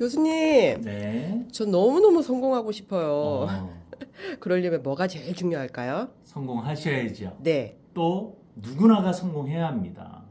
교수님, 네. 저 너무너무 성공하고 싶어요. 어, 그러려면 뭐가 제일 중요할까요? 성공하셔야죠. 네. 또 누구나가 성공해야 합니다.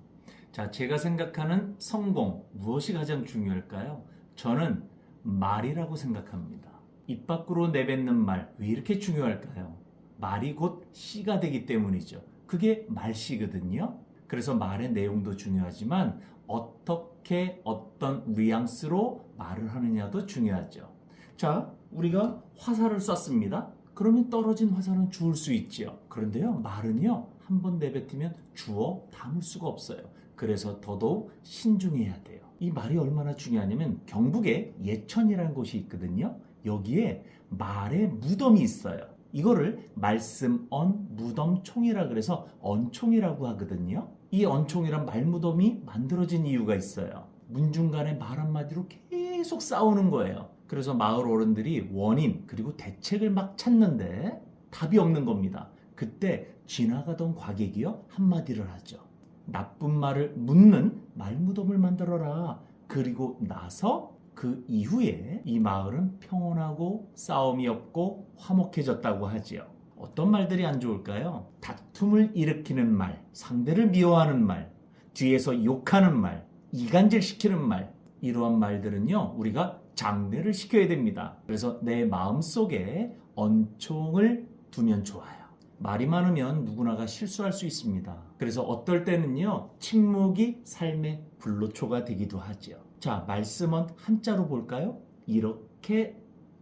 자, 제가 생각하는 성공 무엇이 가장 중요할까요? 저는 말이라고 생각합니다. 입 밖으로 내뱉는 말 왜 이렇게 중요할까요? 말이 곧 씨가 되기 때문이죠. 그게 말씨거든요. 그래서 말의 내용도 중요하지만 어떻게 어떤 뉘앙스로 말을 하느냐도 중요하죠. 자, 우리가 화살을 쐈습니다. 그러면 떨어진 화살은 주울 수 있죠. 그런데요, 말은요, 한 번 내뱉으면 주워 담을 수가 없어요. 그래서 더더욱 신중해야 돼요. 이 말이 얼마나 중요하냐면 경북에 예천이라는 곳이 있거든요. 여기에 말의 무덤이 있어요. 이거를 말씀 언 무덤 총이라 그래서 언총이라고 하거든요. 이 언총이란 말무덤이 만들어진 이유가 있어요. 문중간에 말 한마디로 계속 싸우는 거예요. 그래서 마을 어른들이 원인 그리고 대책을 막 찾는데 답이 없는 겁니다. 그때 지나가던 과객이요 한마디를 하죠. 나쁜 말을 묻는 말무덤을 만들어라. 그리고 나서 그 이후에 이 마을은 평온하고 싸움이 없고 화목해졌다고 하지요. 어떤 말들이 안 좋을까요? 다툼을 일으키는 말, 상대를 미워하는 말, 뒤에서 욕하는 말, 이간질 시키는 말, 이러한 말들은요, 우리가 장례를 시켜야 됩니다. 그래서 내 마음 속에 언총을 두면 좋아요. 말이 많으면 누구나가 실수할 수 있습니다. 그래서 어떨 때는요, 침묵이 삶의 불로초가 되기도 하지요. 자, 말씀은 한자로 볼까요? 이렇게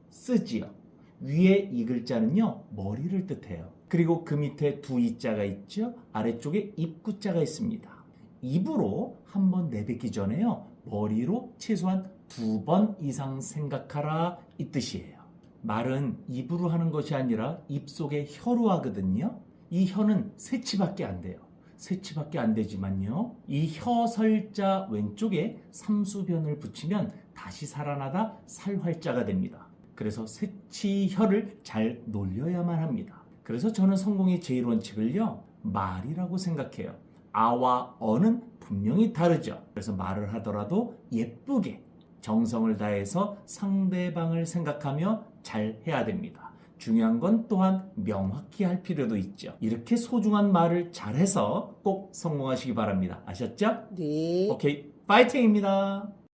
쓰지요. 위에 이 글자는요, 머리를 뜻해요. 그리고 그 밑에 두 이자가 있죠? 아래쪽에 입구자가 있습니다. 입으로 한 번 내뱉기 전에요, 머리로 최소한 두 번 이상 생각하라 이 뜻이에요. 말은 입으로 하는 것이 아니라 입속에 혀로 하거든요. 이 혀는 세치밖에 안 돼요. 세치밖에 안 되지만요. 이 혀 설자 왼쪽에 삼수변을 붙이면 다시 살아나다 살활자가 됩니다. 그래서 세치 혀를 잘 놀려야만 합니다. 그래서 저는 성공의 제일 원칙을요. 말이라고 생각해요. 아와 어는 분명히 다르죠. 그래서 말을 하더라도 예쁘게 정성을 다해서 상대방을 생각하며 잘 해야 됩니다. 중요한 건 또한 명확히 할 필요도 있죠. 이렇게 소중한 말을 잘해서 꼭 성공하시기 바랍니다. 아셨죠? 네. 오케이. 파이팅입니다.